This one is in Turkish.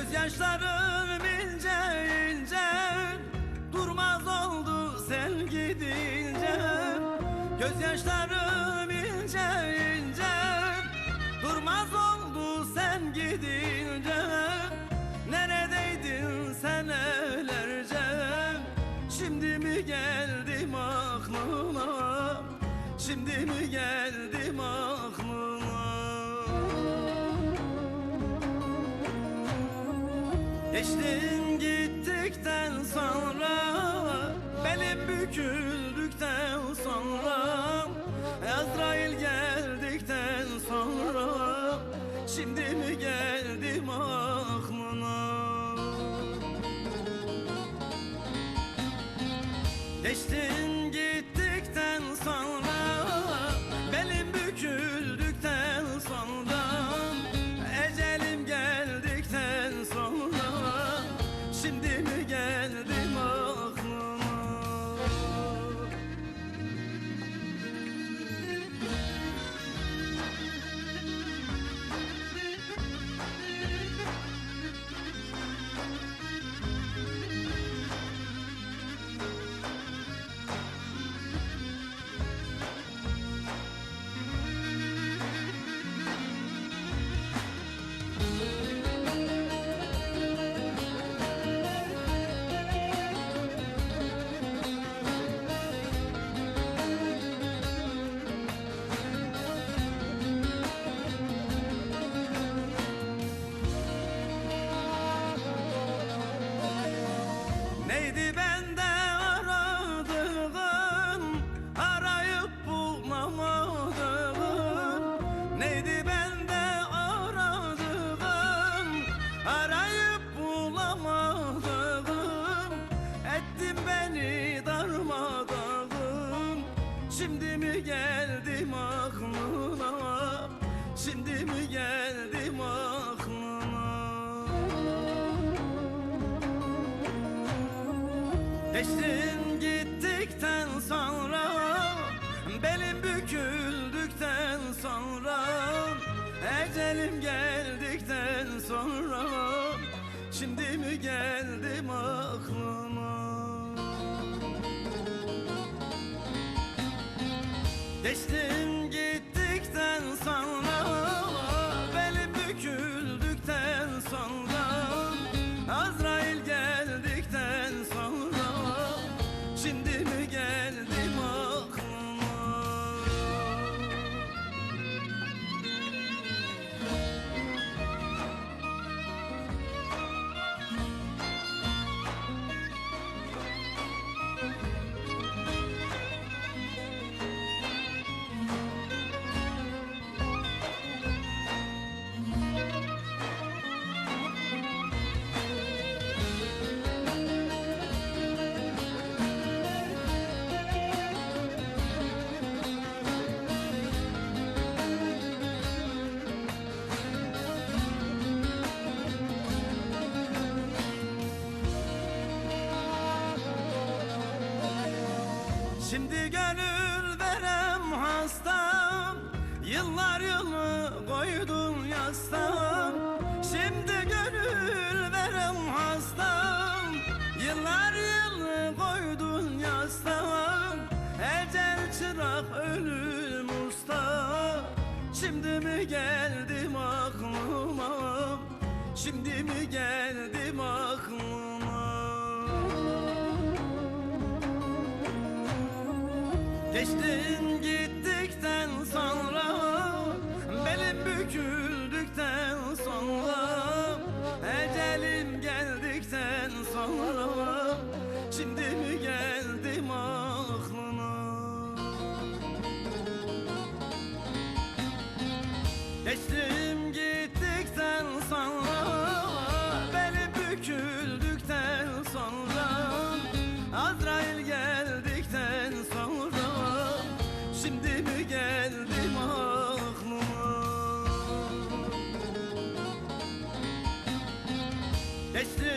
Gözyaşlarım ince ince Durmaz oldu sen gidince. Gözyaşlarım ince ince Durmaz oldu sen gidince. Neredeydin senelerce Şimdi mi geldim aklına? Şimdi mi geldim aklına Geçtin gittikten sonra Belim büküldükten sonra Azrail geldikten sonra Şimdi mi geldim aklına? Geçtin mi Şimdi mi geldim aklıma? Geçtin gittikten sonra Şimdi gönül verem hastam Yıllar yılı koydum yastam Şimdi gönül verem hastam Yıllar yılı koydun yastam Ecel çırak ölüm usta Şimdi mi geldim aklıma? Şimdi mi geldim aklıma Geçtin gittikten sonra Belim büküldükten sonra Ecelim geldikten sonra Şimdi mi geldim aklına? Geçtim Geçtim